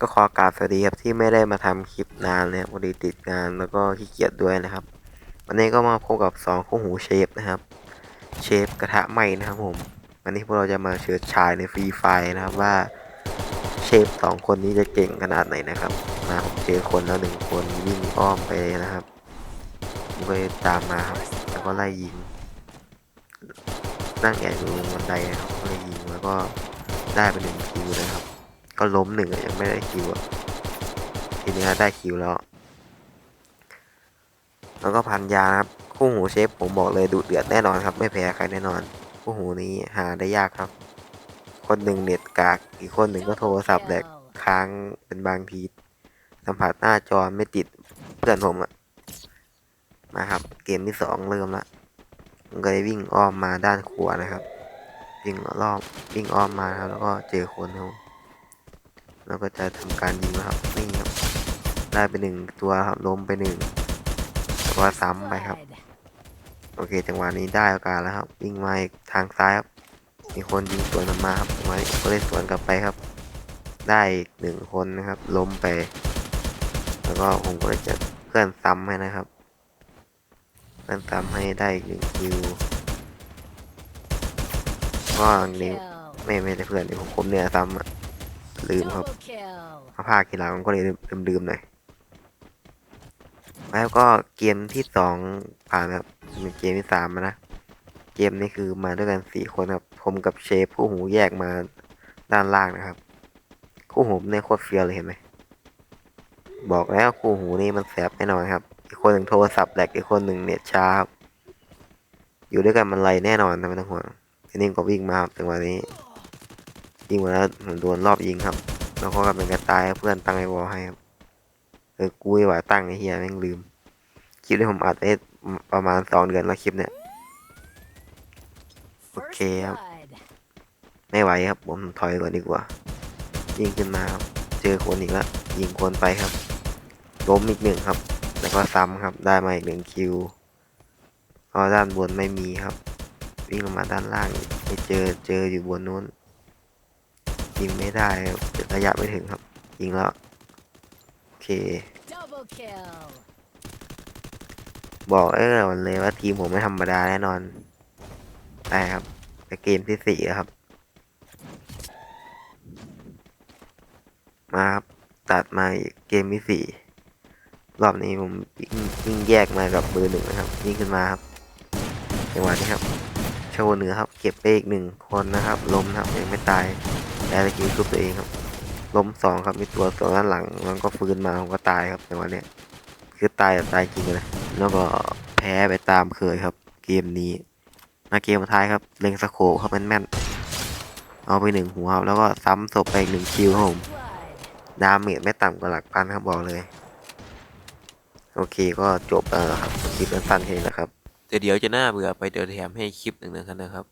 ก็ขอกราบสวัสดีครับที่ไม่ได้มาทำคลิปนานเลยครับพอดีติดงานแล้วก็ขี้เกียจด้วยนะครับ วันนี้ก็มาพบกับสองคู่หูเชฟนะครับเชฟกระทะไหม้นะครับผมวันนี้พวกเราจะมาเชิดชายในฟรีไฟนะครับว่าเชฟสองคนนี้จะเก่งขนาดไหนนะครับมาผมเจอคนแล้วหนึ่งคนวิ่งอ้อมไปนะครับก็ตามมาครับแล้วก็ไล่ยิง นั่งแอบอยู่บนบันไดนะครับไล่ยิงแล้วก็ได้ไปหนึ่งคิวนะครับ ก็ล้มหนึ่งยังไม่ได้คิวอะทีนี้ได้คิวแล้ว แล้วก็พันยาครับ คู่หูเชฟผมบอกเลยดุเดือดแน่นอนครับ ไม่แพ้ใครแน่นอน คู่หูนี้หาได้ยากครับ คนหนึ่งเน็ตกาก อีกคนหนึ่งก็โทรศัพท์แหลกค้างเป็นบางที สัมผัสหน้าจอไม่ติดเพื่อนผมอะมาครับ เกมที่สองเริ่มละผมก็เลยวิ่งอ้อมมาด้านขวานะครับ วิ่งรอบวิ่งอ้อมมาครับแล้วก็เจอคนครับ แล้วก็จะทำการยิงนะครับนี่ครับได้ไปหนึ่งตัวครับล้มไปหนึ่งแล้วก็ซ้ำไปครับ โอเค จังหวะนี้ได้โอกาสแล้วครับวิ่งมาทางซ้ายครับ มีคนยิงสวนออกมาครับมาก็เลยสวนกลับไปครับ ได้อีกหนึ่งคนนะครับ ล้มไป แล้วก็ผมก็จะเพื่อนซ้ำให้นะครับเพื่อนซ้ำให้ได้หนึ่งคิวก็นิ้ไม่ไม่ได้เพื่อนเดี๋ยวผมผมเนี่ยซ้ำอะ ลืมครับมาภาคกีฬามันก็เลยลืมๆหน่อยแล้วก็เกมที่สองผ่านครับเป็นเกมที่สามนะ เกมนี้คือมาด้วยกันสี่คนครับ ผมกับเชฟคู่หูแยกมาด้านล่างนะครับ คู่หูเนี่ยโคตรเฟี้ยวเลยเห็นไหมบอกแล้วคู่หูนี่มันแสบแน่นอนครับ อีกคนหนึ่งโทรศัพท์แหลกอีกคนหนึ่งเน็ตช้าครับอยู่ด้วยกันมันไรแน่นอนนะไม่ต้องห่วงทีนี้ก็วิ่งมาครับจังหวะนี้ ยิงมาแล้วผมโดนรอบยิงครับ แล้วก็กำลังจะตายเพื่อนตั้งไอวอลให้ครับเออกูไม่หวาตั้งไอ้เฮียแม่งลืม คลิปที่ผมอัดได้ประมาณสองเดือนแล้วคลิปเนี่ยโอเคครับ ไม่ไหวครับ ผมถอยก่อนดีกว่า ยิงขึ้นมาครับ เจอคนอีกแล้วยิงคนไปครับล้มอีกหนึ่งครับ แล้วก็ซ้ำครับ ได้มาอีกหนึ่งคิวพราะด้านบนไม่มีครับ วิ่งลงมาด้านล่างไม่เจอเจออยู่บนนู้น ยิงไม่ได้ครับระยะไม่ถึงครับ ยิงแล้ว โอเค บอกเออมันเลยว่าทีมผมไม่ธรรมดาแน่นอนได้ครับไปเกมที่สี่แล้วครับ มาครับ ตัดมาอีกเกมที่สี่รอบนี้ผมวิ่งวิ่งแยกมากับเบอร์หนึ่งนะครับวิ่งขึ้นมาครับจังหวะนี้ครับ โชว์เหนือครับ เก็บไปอีกหนึ่งคนนะครับล้มนะครับยังไม่ตาย แต่ตะกี้ชุบตัวเองครับล้มสองครับมีตัวสองด้านหลัง มันก็ฟื้นมาผมก็ตายครับจังหวะเนี้คือตายแต่ตายจริงเลยแล้วก็แพ้ไปตามเคยครับ เกมนี้มาเกมท้ายครับเล็งสโคปครับแม่นๆเอาไปหนึ่งหัวครับแล้วก็ซ้ำศพไปอีกหนึ่งคิวครับผมดาเมจไม่ต่ำกว่าหลักพันครับบอกเลย โอเคก็จบแล้วครับคลิปสั้นๆแค่นี้นะครับแต่เดี๋ยวจะน่าเบื่อไปเดี๋ยวแถมให้คลิปหนึ่งนะครับ